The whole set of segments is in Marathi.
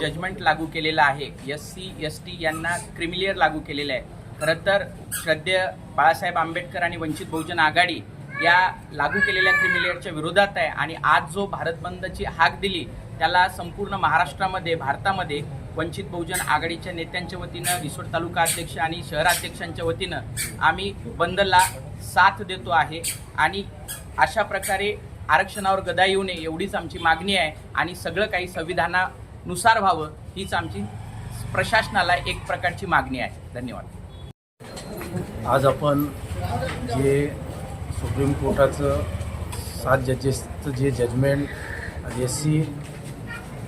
जजमेंट लागू केलेलं आहे. एस सी एस टी यांना क्रिमिलियर लागू केलेलं आहे. खरं तर श्रद्धेय बाळासाहेब आंबेडकर आणि वंचित बहुजन आघाडी या लागू केलेल्या क्रिमिलियरच्या विरोधात आहे. आणि आज जो भारत बंदची हाक दिली त्याला संपूर्ण महाराष्ट्रामध्ये भारतामध्ये वंचित बहुजन आघाडीच्या नेत्यांच्या वतीनं रिसोड तालुका अध्यक्ष आणि शहराध्यक्षांच्या वतीनं आम्ही बंदला साथ देतो आहे. आणि अशा प्रकारे आरक्षणावर गदा येऊ नये एवढीच आमची मागणी आहे आणि सगळं काही संविधानानुसार व्हावं हीच आमची प्रशासनाला एक प्रकारची मागणी आहे. धन्यवाद. आज आपण जे सुप्रीम कोर्टाचं सात जजेसचं जे जजमेंट एस सी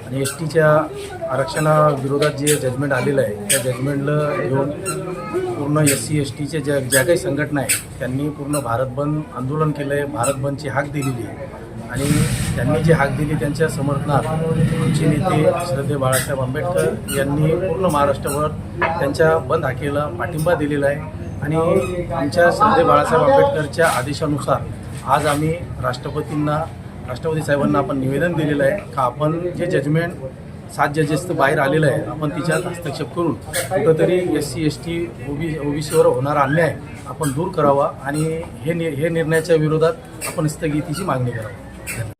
आणि एस टीच्या आरक्षणाविरोधात जे जजमेंट आलेलं आहे त्या जजमेंटला घेऊन पूर्ण एस सी एस टीच्या ज्या ज्या काही संघटना आहेत त्यांनी पूर्ण भारत बंद आंदोलन केलं आहे भारत बंदची हाक दिलेली आहे. आणि त्यांनी जी हाक दिली त्यांच्या समर्थनात आमचे नेते श्रद्धे बाळासाहेब आंबेडकर यांनी पूर्ण महाराष्ट्रभर त्यांच्या बंद हाकेला पाठिंबा दिलेला आहे. आणि आमच्या श्रद्धे बाळासाहेब आंबेडकरच्या आदेशानुसार आज आम्ही राष्ट्रपतींना राष्ट्रपती साहेबांना आपण निवेदन दिलेलं आहे का आपण जे जजमेंट सात जजेसचं बाहेर आलेलं आहे आपण तिच्यात हस्तक्षेप करून कुठंतरी S C S T OB ओबीसीवर होणारा अन्याय आपण दूर करावा आणि हे नि हे निर्णयाच्या विरोधात आपण स्थगितीची मागणी करावी.